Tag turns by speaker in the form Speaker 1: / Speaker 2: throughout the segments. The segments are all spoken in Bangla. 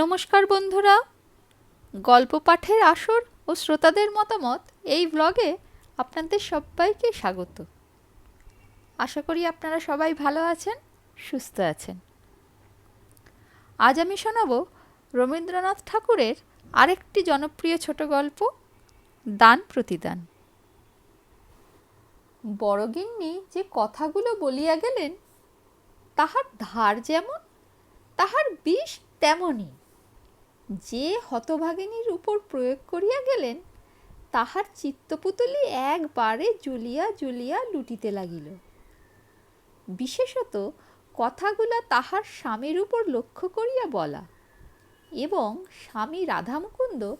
Speaker 1: নমস্কার বন্ধুরা। গল্প পাঠের আসর ও শ্রোতাদের মতামত এই ব্লগে আপনাদের সবাইকে স্বাগত। আশা করি আপনারা সবাই ভালো আছেন, সুস্থ আছেন। আজ আমি শোনাব রবীন্দ্রনাথ ঠাকুরের আরেকটি জনপ্রিয় ছোট গল্প, দান প্রতিদান। বড়গিন্নি যে কথাগুলো বলিয়া গেলেন, তাহার ধার যেমন, তাহার বিষ তেমনই। যে হতভাগিনীর উপর প্রয়োগ করিয়া গেলেন, তাহার চিত্তপুতলি একবারে জ্বলিয়া জ্বলিয়া লুটিতে লাগিল। বিশেষত কথাগুলা তাহার স্বামীর উপর লক্ষ্য করিয়া বলা এবং স্বামী রাধামুকুন্দ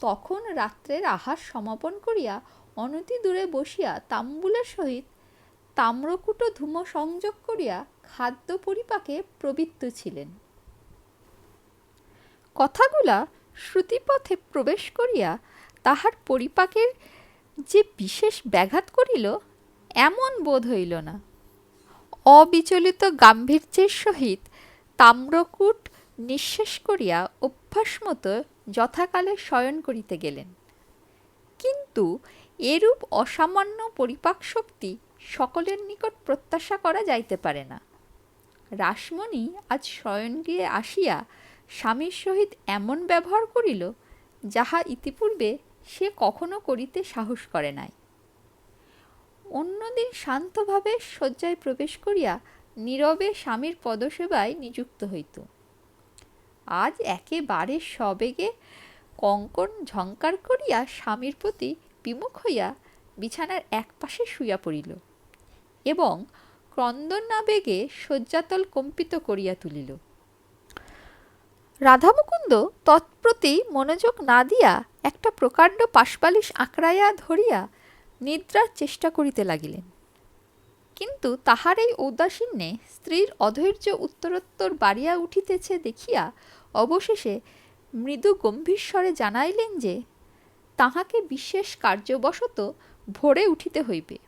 Speaker 1: তখন রাত্রের আহার সমাপন করিয়া অনতি দূরে বসিয়া তাম্বুলের সহিত তাম্রকুটো ধূম সংযোগ করিয়া খাদ্য পরিপাকে প্রবৃত্ত ছিলেন। কথাগুলা শ্রুতিপথে প্রবেশ করিয়া তাহার পরিপাকের যে বিশেষ ব্যাঘাত করিল, এমন বোধ হইল না। অবিচলিত গাম্ভীর্যের সহিত তাম্রকূট নিঃশেষ করিয়া অভ্যাস মতো যথাকালে শয়ন করিতে গেলেন। কিন্তু এরূপ অসামান্য পরিপাক শক্তি সকলের নিকট প্রত্যাশা করা যাইতে পারে না। রাসমণি আজ শয়নগৃহে আসিয়া স্বামীর সহিত এমন ব্যবহার করিল, যাহা ইতিপূর্বে সে কখনো করিতে সাহস করে নাই। অন্যদিন শান্তভাবে শয্যায় প্রবেশ করিয়া নীরবে স্বামীর পদসেবায় নিযুক্ত হইত। আজ একেবারে সবেগে কঙ্কন ঝঙ্কার করিয়া স্বামীর প্রতি বিমুখ হইয়া বিছানার এক পাশে শুইয়া পড়িল এবং ক্রন্দনাবেগে শয্যাতল কম্পিত করিয়া তুলিল। রাধামুকুন্দ তৎপ্রতি মনোযোগ না দিয়া একটা প্রকাণ্ড পাশবালিশ আঁকড়াইয়া ধরিয়া নিদ্রার চেষ্টা করিতে লাগিলেন। কিন্তু তাহার এই ঔদাসীন্যে স্ত্রীর অধৈর্য উত্তরোত্তর বাড়িয়া উঠিতেছে দেখিয়া অবশেষে মৃদু গম্ভীর স্বরে জানাইলেন যে, তাহাকে বিশেষ কার্যবশত ভোরে উঠিতে হইবে।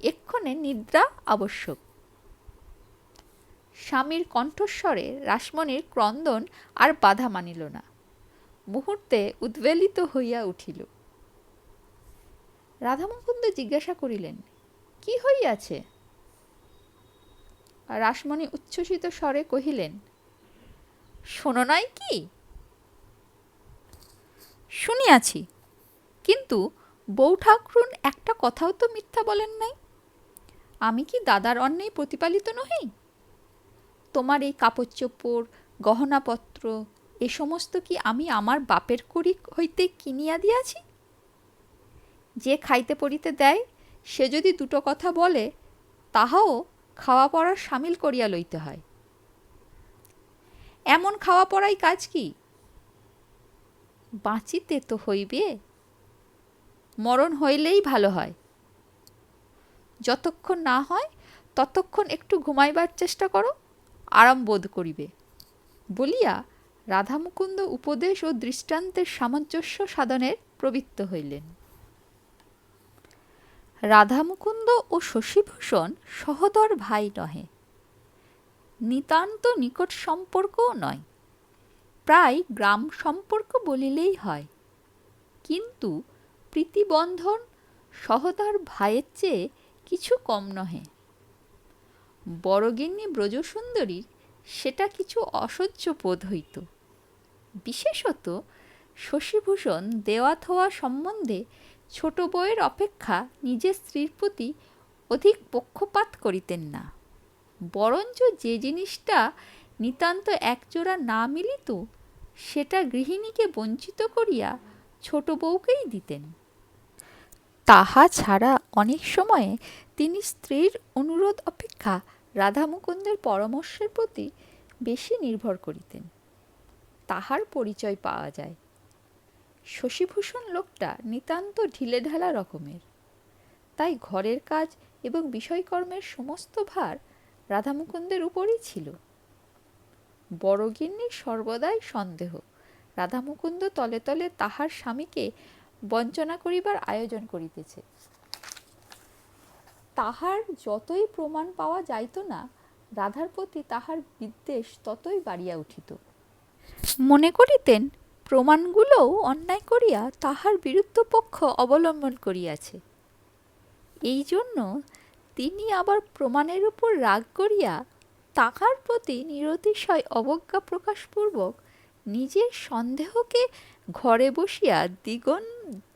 Speaker 1: এক্ষণে নিদ্রা আবশ্যক। স্বামীর কণ্ঠস্বরে রাসমণির ক্রন্দন আর বাধা মানিল না। মুহূর্তে উদ্বেলিত হইয়া উঠিল। রাধামুকুন্দ জিজ্ঞাসা করিলেন, কি হইয়াছে? রাসমণি উচ্ছ্বসিত স্বরে কহিলেন, শোনো নাই কি? শুনিয়াছি, কিন্তু বউ ঠাকুরুন একটা কথাও তো মিথ্যা বলেন নাই। আমি কি দাদার অন্যেই প্রতিপালিত নহি? তোমার এই কাপড় চোপড়, গহনাপত্র, এ সমস্ত কি আমি আমার বাপের করি হইতে কিনিয়া দিয়াছি? যে খাইতে পড়িতে দেয়, সে যদি দুটো কথা বলে, তাহাও খাওয়া পড়ার সামিল করিয়া লইতে হয়। এমন খাওয়া পড়াই কাজ কি? বাঁচিতে তো হইবে। মরণ হইলেই ভালো হয়। যতক্ষণ না হয়, ততক্ষণ একটু ঘুমাইবার চেষ্টা করো। আরাম বোধ করিবে। বলিয়া রাধামুকুন্দ উপদেশ ও দৃষ্টান্তের সামঞ্জস্য সাধনের প্রবৃত্ত হইলেন। রাধামুকুন্দ ও শশীভূষণ সহদর ভাই নহে। নিতান্ত নিকট সম্পর্কও নয়। প্রায় গ্রাম সম্পর্ক বলিলেই হয়। কিন্তু প্রীতিবন্ধন সহদার ভাইয়ের চেয়ে কিছু কম নহে। বড়গিন্নি ব্রজসুন্দরীর সেটা কিছু অসহ্য বোধ হইত। বিশেষত শশীভূষণ দেওয়া থোয়া সম্বন্ধে ছোট বউয়ের অপেক্ষা নিজের স্ত্রীর প্রতি অধিক পক্ষপাত করিতেন না। বরঞ্চ যে জিনিসটা নিতান্ত একজোড়া না মিলিত, সেটা গৃহিণীকে বঞ্চিত করিয়া ছোট বউকেই দিতেন। তাহা ছাড়া অনেক সময়ে তিনি স্ত্রীর অনুরোধ অপেক্ষা রাধা মুকুন্দের পরামর্শের প্রতি বেশি নির্ভর করিতেন। তাহার পরিচয় পাওয়া যায়। শশীভূষণ লোকটা নিতান্ত ঢিলেঢালা রকমের। তাই ঘরের কাজ এবং বিষয়কর্মের সমস্ত ভার রাধামুকুন্দের উপরই ছিল। বড়গিন্নির সর্বদাই সন্দেহ, রাধামুকুন্দ তলে তলে তাহার স্বামীকে বঞ্চনা করিবার আয়োজন করিতেছে। তাহার যতই প্রমাণ পাওয়া যাইত না, রাধার প্রতি তাহার বিদ্বেষ ততই বাড়িয়া উঠিত। মনে করিতেন, প্রমাণগুলোও অন্যায় করিয়া তাহার বিরুদ্ধ পক্ষ অবলম্বন করিয়াছে। এই জন্য তিনি আবার প্রমাণের উপর রাগ করিয়া তাহার প্রতি নিরতিশয় অবজ্ঞা প্রকাশপূর্বক নিজের সন্দেহকে ঘরে বসিয়া দ্বিগুণ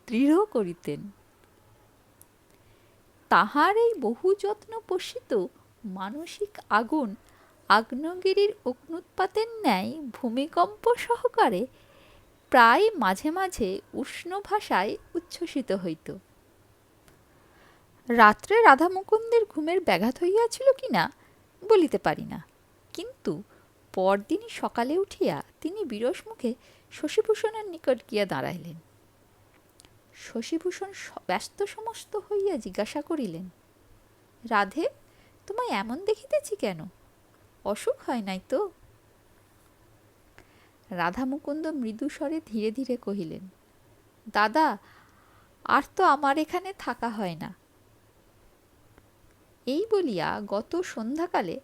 Speaker 1: দৃঢ় করিতেন। তাহার এই বহু যত্ন পোষিত মানসিক আগুন আগ্নেয়গিরির অগ্নুৎপাতের ন্যায় ভূমিকম্প সহকারে প্রায় মাঝে মাঝে উষ্ণ ভাষায় উচ্ছ্বসিত হইত। রাত্রে রাধা মুকুন্দের ঘুমের ব্যাঘাত হইয়াছিল কি না বলিতে পারি না। কিন্তু পরদিনই সকালে উঠিয়া তিনি বিরস মুখে শশীভূষণের নিকট গিয়া দাঁড়াইলেন। শশীভূষণ ব্যস্ত সমস্ত হইয়া জিজ্ঞাসা করিলেন, রাধে, তোমায় এমন দেখিতেছি কেন? অসুখ হয় নাই তো? রাধা মুকুন্দ মৃদু স্বরে ধীরে ধীরে কহিলেন, দাদা, আর তো আমার এখানে থাকা হয় না। এই বলিয়া গত সন্ধ্যাকালে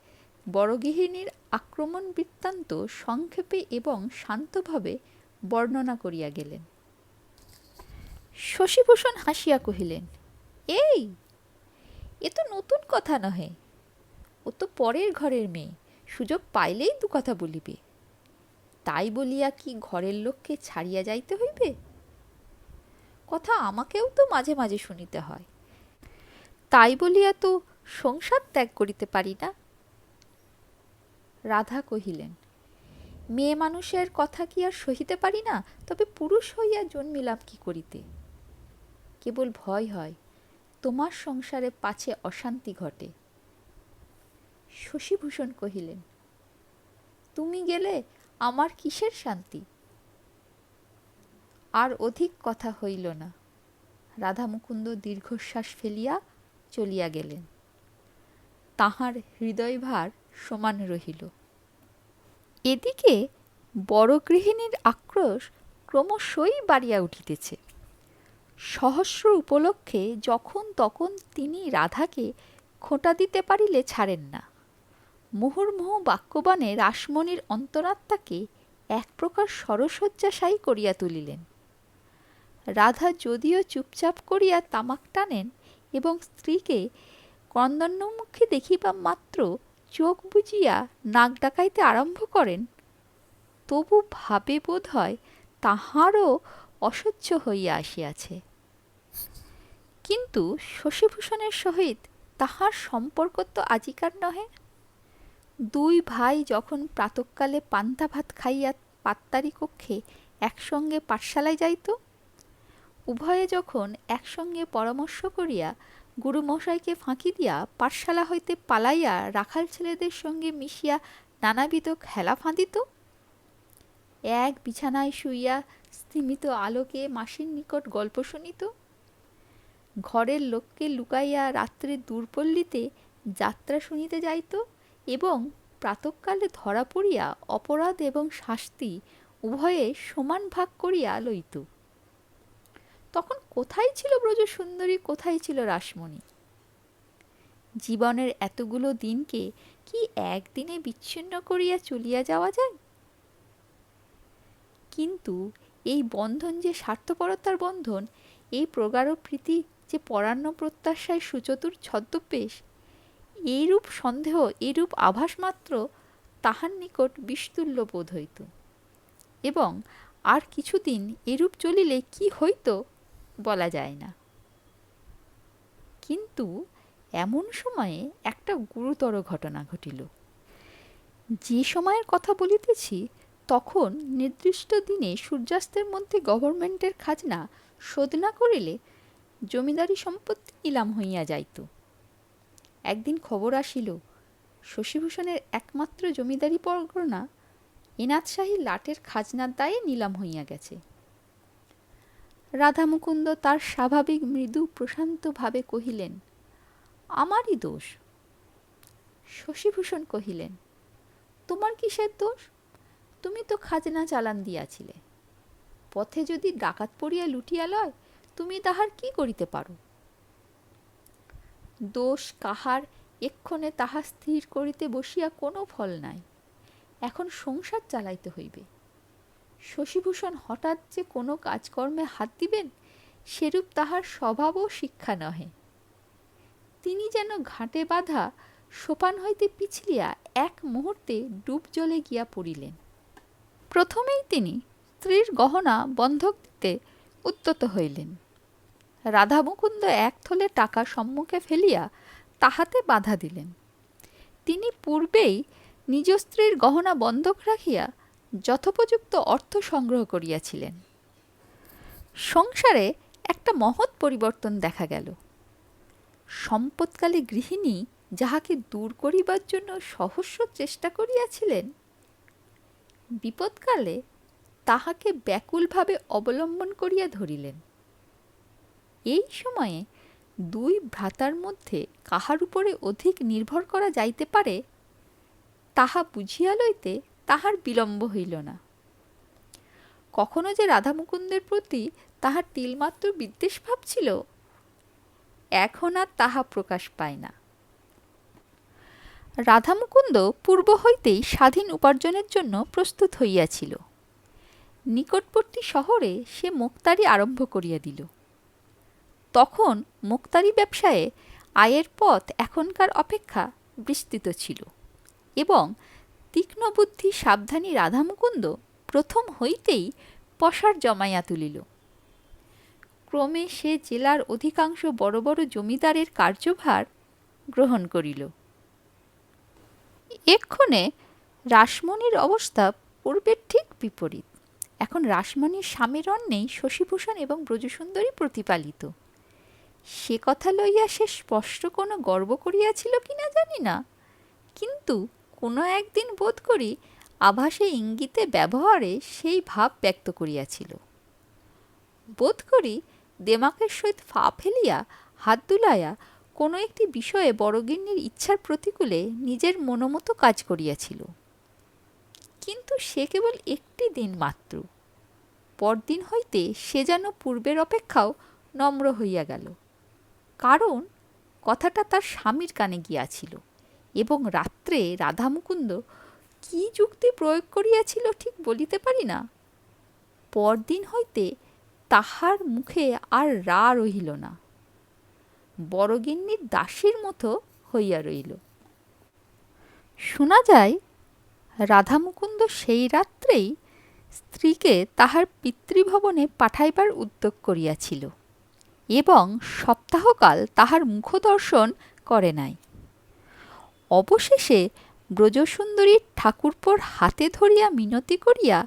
Speaker 1: বড়গৃহিণীর আক্রমণ বৃত্তান্ত সংক্ষেপে এবং শান্তভাবে বর্ণনা করিয়া গেলেন। শশীভূষণ হাসিয়া কহিলেন, এই, এ তো নতুন কথা নহে। ও তো পরের ঘরের মেয়ে, সুযোগ পাইলেই দু কথা বলিবে। তাই বলিয়া কি ঘরের লোককে ছাড়িয়া যাইতে হইবে? কথা আমাকেও তো মাঝে মাঝে শুনিতে হয়। তাই বলিয়া তো সংসার ত্যাগ করিতে পারি না। রাধা কহিলেন, মেয়ে মানুষের কথা কি আর সহিতে পারি না? তবে পুরুষ হইয়া জন্মিলাম কি করিতে? কেবল ভয় হয়, তোমার সংসারে পাছে অশান্তি ঘটে। শশীভূষণ কহিলেন, তুমি গেলে আমার কিসের শান্তি? আর অধিক কথা হইল না। রাধা মুকুন্দ দীর্ঘশ্বাস ফেলিয়া চলিয়া গেলেন। তাহার হৃদয়ভার সমান রহিল। এদিকে বড় গৃহিণীর আক্রোশ ক্রমশই বাড়িয়া উঠিতেছে। সহস্র উপলক্ষে যখন তখন তিনি রাধাকে খোঁটা দিতে পারিলে ছাড়েন না। মুহুর্মুহু বাক্যবাণে রাসমণির অন্তরাত্মাকে এক প্রকার সরসজ্জাশায়ী করিয়া তুলিলেন। রাধা যদিও চুপচাপ করিয়া তামাক টানেন এবং স্ত্রীকে ক্রন্দন্নমুখী দেখিবা মাত্র চোখ বুজিয়া নাক ডাকাইতে আরম্ভ করেন, তবু ভাবে বোধ হয় তাহারও অসহ্য হইয়া আসিয়াছে। কিন্তু শশীভূষণের সহিত তাহার সম্পর্ক তো আজিকার নহে। দুই ভাই যখন প্রাতকালে পান্তা ভাত খাইয়া পাত্তারি কক্ষে একসঙ্গে পাঠশালায় যাইত, উভয়ে যখন একসঙ্গে পরামর্শ করিয়া গুরুমশাইকে ফাঁকি দিয়া পাঠশালা হইতে পালাইয়া রাখাল ছেলেদের সঙ্গে মিশিয়া নানাবিধ খেলা ফাঁদিত, এক বিছানায় শুইয়া স্তিমিত আলোকে মাসির নিকট গল্প শুনিত। ঘরের লোককে লুকাইয়া রাত্রে দূরপল্লীতে যাত্রা শুনিতে যাইত এবং প্রাতকালে ধরা পড়িয়া অপরাধ এবং শাস্তি উভয়ে সমান ভাগ করিয়া লইত। তখন কোথায় ছিল ব্রজসুন্দরী, কোথায় ছিল রাসমণি? জীবনের এতগুলো দিনকে কি একদিনে বিচ্ছিন্ন করিয়া চলিয়া যাওয়া যায়? কিন্তু এই বন্ধন যে স্বার্থপরতার বন্ধন, এই প্রগাঢ় প্রীতি যে পরাণ্য প্রত্যাশায় সুচতুর ছদ্মবেশ, এইরূপ সন্দেহ এরূপ আভাস মাত্র তাহার নিকট বিস্তুল্য বোধ হইত। এবং আর কিছুদিন এরূপ চলিলে কি হইত বলা যায় না। কিন্তু এমন সময়ে একটা গুরুতর ঘটনা ঘটিল। যে সময়ের কথা বলিতেছি, তখন নির্দিষ্ট দিনে সূর্যাস্তের মধ্যে গভর্নমেন্টের খাজনা শোধ না করিলে জমিদারি সম্পত্তি নিলাম হইয়া যাইত। একদিন খবর আসিল, শশীভূষণের একমাত্র জমিদারি পরগনা এনাথশাহী লাটের খাজনার দায়ে নিলাম হইয়া গেছে। রাধা মুকুন্দ তার স্বাভাবিক মৃদু প্রশান্তভাবে কহিলেন, আমারই দোষ? শশীভূষণ কহিলেন, তোমার কিসের দোষ? তুমি তো খাজনা চালান দিয়াছিলে। পথে যদি ডাকাত পড়িয়া লুটিয়া লয় তুমি তাহার কি করিতে পারো? দোষ কাহার এক্ষণে তাহা স্থির করিতে বসিয়া কোনো ফল নাই। এখন সংসার চালাইতে হইবে। শশীভূষণ হঠাৎ যে কোনো কাজকর্মে হাত দিবেন, সেরূপ তাহার স্বভাব ও শিক্ষা নহে। তিনি যেন ঘাটে বাঁধা সোপান হইতে পিছলিয়া এক মুহূর্তে ডুব জলে গিয়া পড়িলেন। প্রথমেই তিনি স্ত্রীর গহনা বন্ধক দিতে উদ্যত হইলেন। রাধা মুকুন্দ এক থলে টাকা সম্মুখে ফেলিয়া তাহাতে বাধা দিলেন। তিনি পূর্বেই নিজ স্ত্রীর গহনা বন্ধক রাখিয়া যথোপযুক্ত অর্থ সংগ্রহ করিয়াছিলেন। সংসারে একটা মহৎ পরিবর্তন দেখা গেল। সম্পৎকালে গৃহিণী যাহাকে দূর করিবার জন্য সহস্র চেষ্টা করিয়াছিলেন, বিপদকালে তাহাকে ব্যাকুলভাবে অবলম্বন করিয়া ধরিলেন। এই সময়ে দুই ভ্রাতার মধ্যে কাহার উপরে অধিক নির্ভর করা যাইতে পারে, তাহা বুঝিয়া লইতে তাহার বিলম্ব হইল না। কখনো যে রাধামুকুন্দের প্রতি তাহার তিলমাত্র বিদ্বেষ ভাবছিল, এখন আর তাহা প্রকাশ পায় না। রাধামুকুন্দ পূর্ব হইতেই স্বাধীন উপার্জনের জন্য প্রস্তুত হইয়াছিল। নিকটবর্তী শহরে সে মোক্তারি আরম্ভ করিয়া দিল। তখন মোক্তারি ব্যবসায়ে আয়ের পথ এখনকার অপেক্ষা বিস্তৃত ছিল এবং তীক্ষ্ণবুদ্ধি সাবধানী রাধামুকুন্দ প্রথম হইতেই পসার জমাইয়া তুলিল। ক্রমে সে জেলার অধিকাংশ বড় বড় জমিদারের কার্যভার গ্রহণ করিল। এক্ষণে রাসমণির অবস্থা পূর্বের ঠিক বিপরীত। এখন রাসমণির স্বামীর অন্নেই শশীভূষণ এবং ব্রজসুন্দরী প্রতিপালিত। সে কথা লইয়া সে স্পষ্ট কোনো গর্ব করিয়াছিল কিনা জানি না। কিন্তু কোনো একদিন বোধ করি আভাসে ইঙ্গিতে ব্যবহারে সেই ভাব ব্যক্ত করিয়াছিল। বোধ করি দেমাকের সহিত ফা ফেলিয়া হাত দুলাইয়া কোনো একটি বিষয়ে বড়গিন্নির ইচ্ছার প্রতিকূলে নিজের মনোমতো কাজ করিয়াছিল। কিন্তু সে কেবল একটি দিন মাত্র। পরদিন হইতে সে যেন পূর্বের অপেক্ষাও নম্র হইয়া গেল। কারণ কথাটা তার স্বামীর কানে গিয়াছিল এবং রাত্রে রাধামুকুন্দ কি যুক্তি প্রয়োগ করিয়াছিল ঠিক বলিতে পারি না। পরদিন হইতে তাহার মুখে আর রা রহিল না। বড়গিন্নির দাসীর মতো হইয়া রইল। শোনা যায়, রাধামুকুন্দ সেই রাত্রেই স্ত্রীকে তাহার পিতৃভবনে পাঠাইবার উদ্যোগ করিয়াছিল। এবং সপ্তাহকাল তাহার মুখদর্শন করে নাই। অবশেষে ব্রজসুন্দরীর ঠাকুরপোর হাতে ধরিয়া মিনতি করিয়া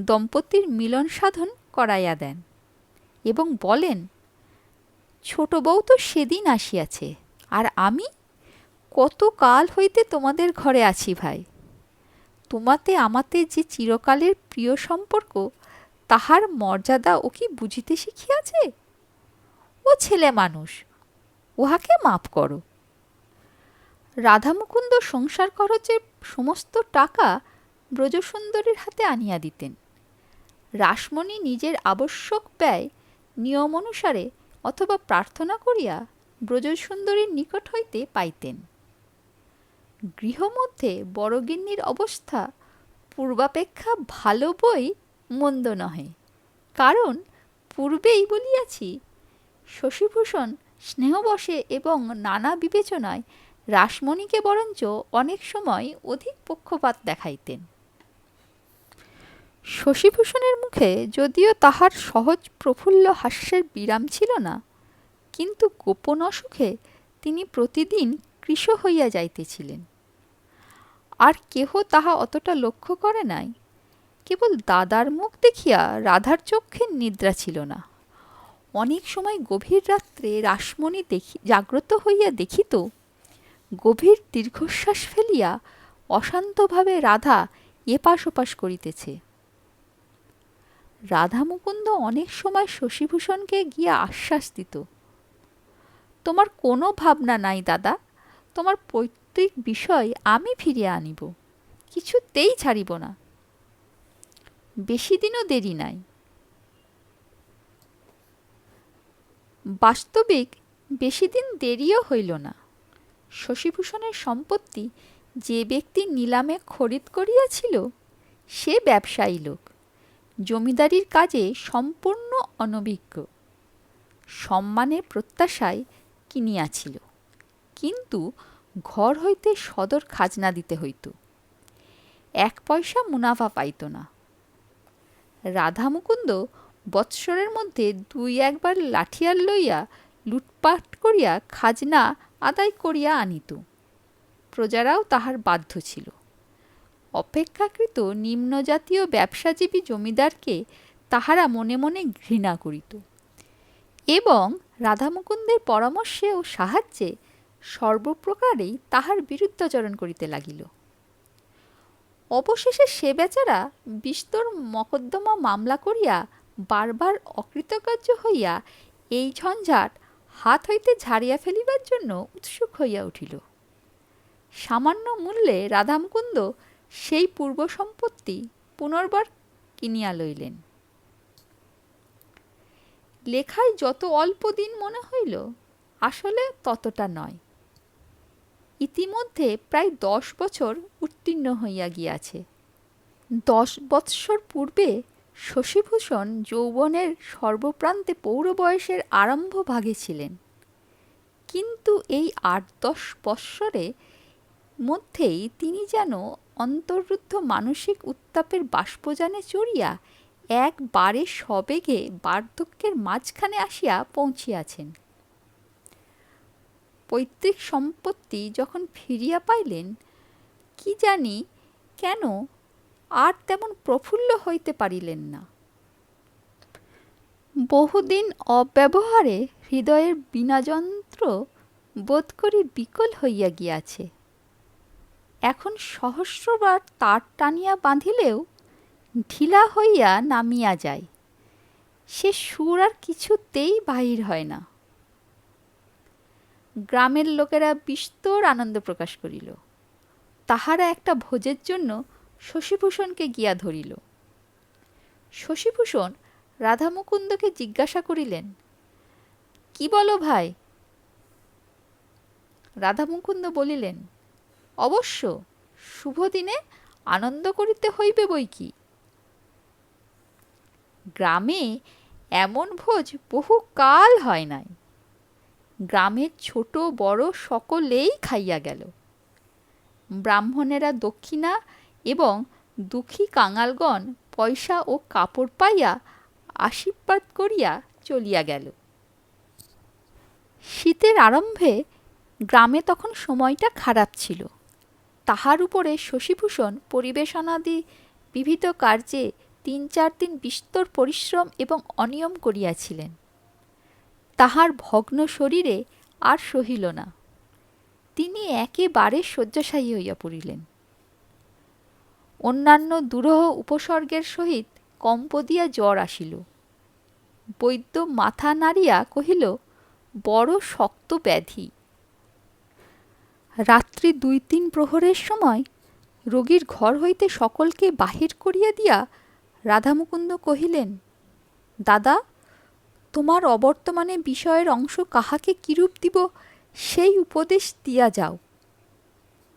Speaker 1: দম্পতির মিলন সাধন করাইয়া দেন এবং বলেন, ছোট বউ তো সেদিন আসিয়াছে, আর আমি কত কাল হইতে তোমাদের ঘরে আছি ভাই। তোমাতে আমাতে যে চিরকালের প্রিয় সম্পর্ক, তাহার মর্যাদা ও কি বুঝিতে শিখিয়াছে? ও ছেলে মানুষ, উহাকে মাফ করো। রাধামুকুন্দ সংসার খরচের সমস্ত টাকা ব্রজসুন্দরীর হাতে আনিয়া দিতেন। রাসমণি নিজের আবশ্যক ব্যয় নিয়ম অনুসারে অথবা প্রার্থনা করিয়া ব্রজসুন্দরীর নিকট হইতে পাইতেন। গৃহমধ্যে বড়গিন্নির অবস্থা পূর্বাপেক্ষা ভালো বই মন্দ নহে, কারণ পূর্বেই বলিয়াছি শশীভূষণ স্নেহবশে এবং নানা বিবেচনায় রাসমণিকে বরঞ্চ অনেক সময় অধিক পক্ষপাত দেখাইতেন। শশীভূষণের মুখে যদিও তাহার সহজ প্রফুল্ল হাস্যের বিরাম ছিল না, কিন্তু গোপন অসুখে তিনি প্রতিদিন কৃশ হইয়া যাইতেছিলেন। আর কেহ তাহা অতটা লক্ষ্য করে নাই, কেবল দাদার মুখ দেখিয়া রাধার চক্ষে নিদ্রা ছিল না। অনেক সময় গভীর রাত্রে রাসমণি দেখি জাগ্রত হইয়া দেখিত, গভীর দীর্ঘশ্বাস ফেলিয়া অশান্তভাবে রাধা এপাশ ওপাশ করিতেছে। রাধা মুকুন্দ অনেক সময় শশীভূষণকে গিয়া আশ্বাস দিত, তোমার কোনো ভাবনা নাই দাদা, তোমার পৈতৃক বিষয় আমি ফিরিয়ে আনিব, কিছুতেই ছাড়িব না। বেশি দিনও দেরি নাই। বাস্তবিক বেশি দিন দেরিও হইল না। শশীভূষণের সম্পত্তি যে ব্যক্তি নিলামে খরিদ করিয়াছিল, সে ব্যবসায়ী লোক। জমিদারির কাজে সম্পূর্ণ অনভিজ্ঞ। সম্মানের প্রত্যাশায় কিনিয়াছিল। কিন্তু ঘর হইতে সদর খাজনা দিতে হইত। এক পয়সা মুনাফা পাইত না। রাধা মুকুন্দ বৎসরের মধ্যে দুই একবার লাঠিয়াল লইয়া লুটপাট করিয়া খাজনা আদায় করিয়া আনিত। প্রজারাও তাহার বাধ্য ছিল। অপেক্ষাকৃত নিম্নজাতীয় ব্যবসাজীবী জমিদারকে তাহারা মনে মনে ঘৃণা করিত এবং রাধামুকুন্দের পরামর্শে ও সাহায্যে সর্বপ্রকারেই তাহার বিরুদ্ধাচরণ করিতে লাগিল। অবশেষে সে বেচারা বিস্তর মকদ্দমা মামলা করিয়া বারবার অকৃতকার্য হইয়া এই ঝঞ্ঝাট হাত হইতে ঝাড়িয়া ফেলিবার জন্য উৎসুক হইয়া উঠিল। সামান্য মূল্যে রাধামকুন্দ সেই পূর্ব সম্পত্তি পুনর্বার কিনিয়া লইলেন। লেখায় যত অল্প দিন মনে হইল, আসলে ততটা নয়। ইতিমধ্যে প্রায় দশ বছর উত্তীর্ণ হইয়া গিয়াছে। দশ বৎসর পূর্বে শশীভূষণ যৌবনের সর্বপ্রান্তে পৌর বয়সের আরম্ভ ভাগে ছিলেন। কিন্তু এই আট দশ বৎসরে মধ্যেই তিনি যেন অন্তর্রুদ্ধ মানসিক উত্তাপের বাষ্পযানে চড়িয়া একবারে সবেগে বার্ধক্যের মাঝখানে আসিয়া পৌঁছিয়াছেন। পৈতৃক সম্পত্তি যখন ফিরিয়া পাইলেন, কি জানি কেন আর তেমন প্রফুল্ল হইতে পারিলেন না। বহুদিন অব্যবহারে হৃদয়ের বিনাযন্ত্র বোধ করি বিকল হইয়া গিয়াছে। এখন সহস্রবার তার টানিয়া বাঁধিলেও ঢিলা হইয়া নামিয়া যায়। সে সুর আর কিছুতেই বাহির হয় না। গ্রামের লোকেরা বিস্তর আনন্দ প্রকাশ করিল। তাহারা একটা ভোজের জন্য শশীভূষণকে গিয়া ধরিল। শশীভূষণ রাধামুকুন্দকে জিজ্ঞাসা করিলেন, কি বলো ভাই? রাধামুকুন্দ বলিলেন, অবশ্য শুভ দিনে আনন্দ করিতে হইবে বই কি? গ্রামে এমন ভোজ বহু কাল হয় নাই। গ্রামের ছোট বড় সকলেই খাইয়া গেল। ব্রাহ্মণেরা দক্ষিণা এবং দুঃখী কাঙালগণ পয়সা ও কাপড় পাইয়া আশীর্বাদ করিয়া চলিয়া গেল। শীতের আরম্ভে গ্রামে তখন সময়টা খারাপ ছিল। তাহার উপরে শশীভূষণ, পরিবেশনাদি, বিবিধ কার্যে তিন চার দিন বিস্তর পরিশ্রম এবং অনিয়ম করিয়াছিলেন। তাহার ভগ্ন শরীরে আর সহিল না। তিনি একেবারে শয্যাশায়ী হইয়া পড়িলেন। অন্যান্য দুরহ উপসর্গের সহিত কম্প দিয়া জ্বর আসিল। বৈদ্য মাথা নাড়িয়া কহিল, বড় শক্ত ব্যাধি। রাত্রি দুই তিন প্রহরের সময় রোগীর ঘর হইতে সকলকে বাহির করিয়া দিয়া রাধামুকুন্দ কহিলেন, দাদা, তোমার অবর্তমানে বিষয়ের অংশ কাহাকে কিরূপ দিব সেই উপদেশ দিয়া যাও।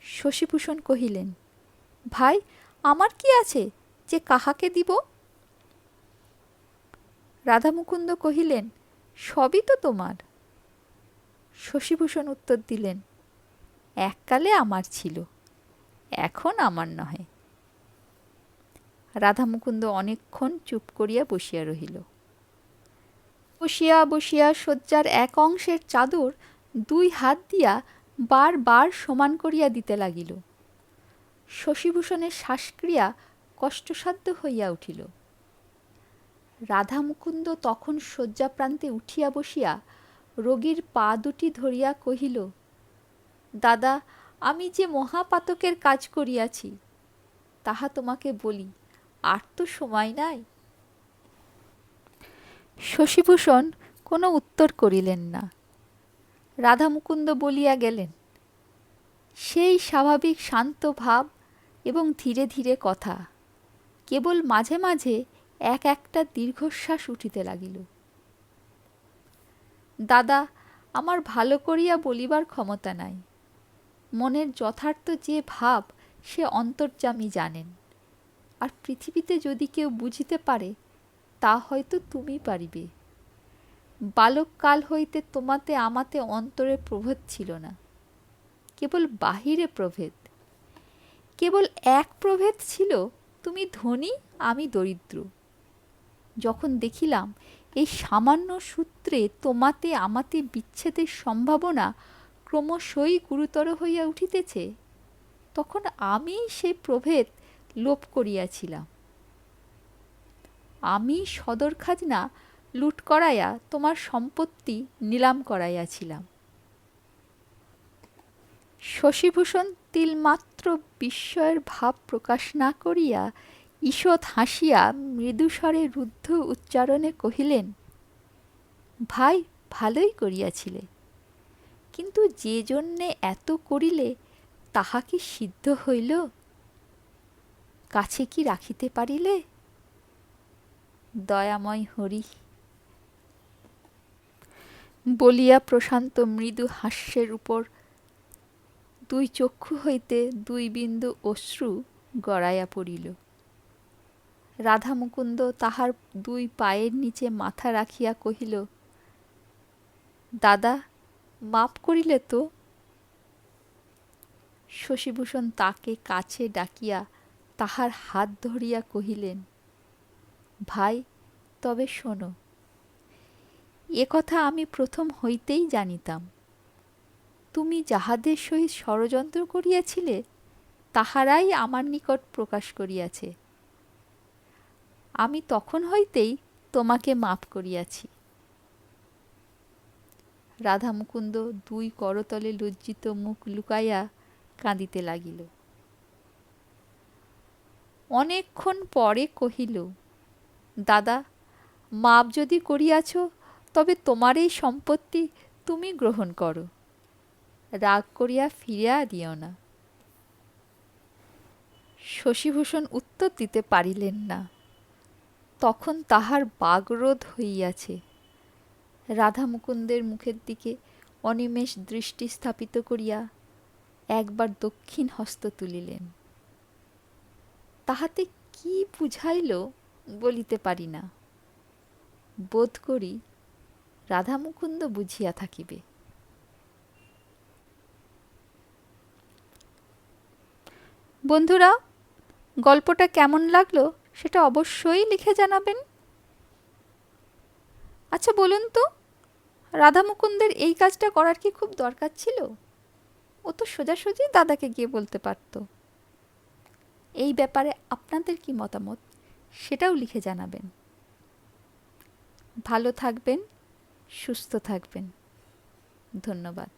Speaker 1: শশীভূষণ কহিলেন, ভাই আমার কি আছে যে কাহাকে দিব? রাধামুকুন্দ কহিলেন, সবই তো তোমার। শশীভূষণ উত্তর দিলেন, এককালে আমার ছিল, এখন আমার নহে। রাধামুকুন্দ অনেকক্ষণ চুপ করিয়া বসিয়া রহিল। বসিয়া বসিয়া শয্যার এক অংশের চাদর দুই হাত দিয়া বার বার সমান করিয়া দিতে লাগিল। শশীভূষণের শ্বাসক্রিয়া কষ্টসাধ্য হইয়া উঠিল। রাধামুকুন্দ তখন শয্যাপ্রান্তে উঠিয়া বসিয়া রোগীর পা দুটি ধরিয়া কহিল, দাদা, আমি যে মহাপাতকের কাজ করিয়াছি, তাহা তোমাকে বলি, আর তো সময় নাই শশীভূষণ কোনো উত্তর করিলেন না। রাধামুকুন্দ বলিয়া গেলেন, সেই স্বাভাবিক শান্ত ভাব এবং ধীরে ধীরে কথা। কেবল মাঝে মাঝে এক একটা দীর্ঘশ্বাস উঠিতে লাগিল। দাদা, আমার ভালো করিয়া বলিবার ক্ষমতা নাই। মনের যথার্থ যে ভাব সে অন্তর্যামী জানেন। আর পৃথিবীতে যদি কেউ বুঝিতে পারে, তা হয়তো তুমি পারিবে। বালককাল হইতে তোমাতে আমাতে অন্তরে প্রভেদ ছিল না। কেবল বাহিরে প্রভেদ। কেবল এক প্রভেদ ছিল, তুমি ধনী, আমি দরিদ্র। যখন দেখিলাম এই সামান্য সূত্রে তোমাতে আমাতে বিচ্ছেদের সম্ভাবনা ক্রমশই গুরুতর হইয়া উঠিতেছে, তখন আমি সেই প্রভেদ লোপ করিয়াছিলাম। আমি সদর খাজনা লুট করাইয়া তোমার সম্পত্তি নিলাম করাইয়াছিলাম। শশীভূষণ তিলমাত্র বিস্ময়ের ভাব প্রকাশ না করিয়া ঈষৎ হাসিয়া মৃদুস্বরে রুদ্ধ উচ্চারণে কহিলেন, ভাই, ভালোই করিয়াছিলে। কিন্তু যে জন্যে এত করিলে তাহা কি সিদ্ধ হইল? কাছে কি রাখিতে পারিলে? দয়াময় হরি। বলিয়া প্রশান্ত মৃদু হাস্যের উপর দুই চক্ষু হইতে দুই বিন্দু অশ্রু গড়াইয়া পড়িল। রাধা মুকুন্দ তাহার দুই পায়ের নিচে মাথা রাখিয়া কহিল, দাদা, মাপ করিলে তো? শশীভূষণ তাকে কাছে ডাকিয়া তাহার হাত ধরিয়া কহিলেন, ভাই, তবে শোনো, এ কথা আমি প্রথম হইতেই জানিতাম। তুমি যাহাদের সহিত ষড়যন্ত্র করিয়াছিলে, তাহারাই আমার নিকট প্রকাশ করিয়াছে। আমি তখন হইতেই তোমাকে মাপ করিয়াছি। রাধা মুকুন্দ দুই করতলে লজ্জিত মুখ লুকাইয়া কাঁদিতে লাগিল। অনেকক্ষণ পরে কহিল, দাদা, মাপ যদি করিয়াছ, তবে তোমার এই সম্পত্তি তুমি গ্রহণ করো। রাগ করিয়া ফিরিয়া দিও না। শশীভূষণ উত্তর দিতে পারিলেন না। তখন তাহার বাগরোধ হইয়াছে। রাধা মুকুন্দের মুখের দিকে অনিমেষ দৃষ্টি স্থাপিত করিয়া একবার দক্ষিণ হস্ত তুলিলেন। তাহাতে কি বুঝাইল বলিতে পারি না। বোধ করি রাধা মুকুন্দ বুঝিয়া থাকিবে। বন্ধুরা, গল্পটা কেমন লাগল সেটা অবশ্যই লিখে জানাবেন। আচ্ছা বলুন তো, রাধা মুকুন্দের এই কাজটা করার কি খুব দরকার ছিল? ও তো সোজাসুজি দাদাকে গিয়ে বলতে পারত। এই ব্যাপারে আপনাদের কি মতামত সেটাও লিখে জানাবেন। ভালো থাকবেন, সুস্থ থাকবেন। ধন্যবাদ।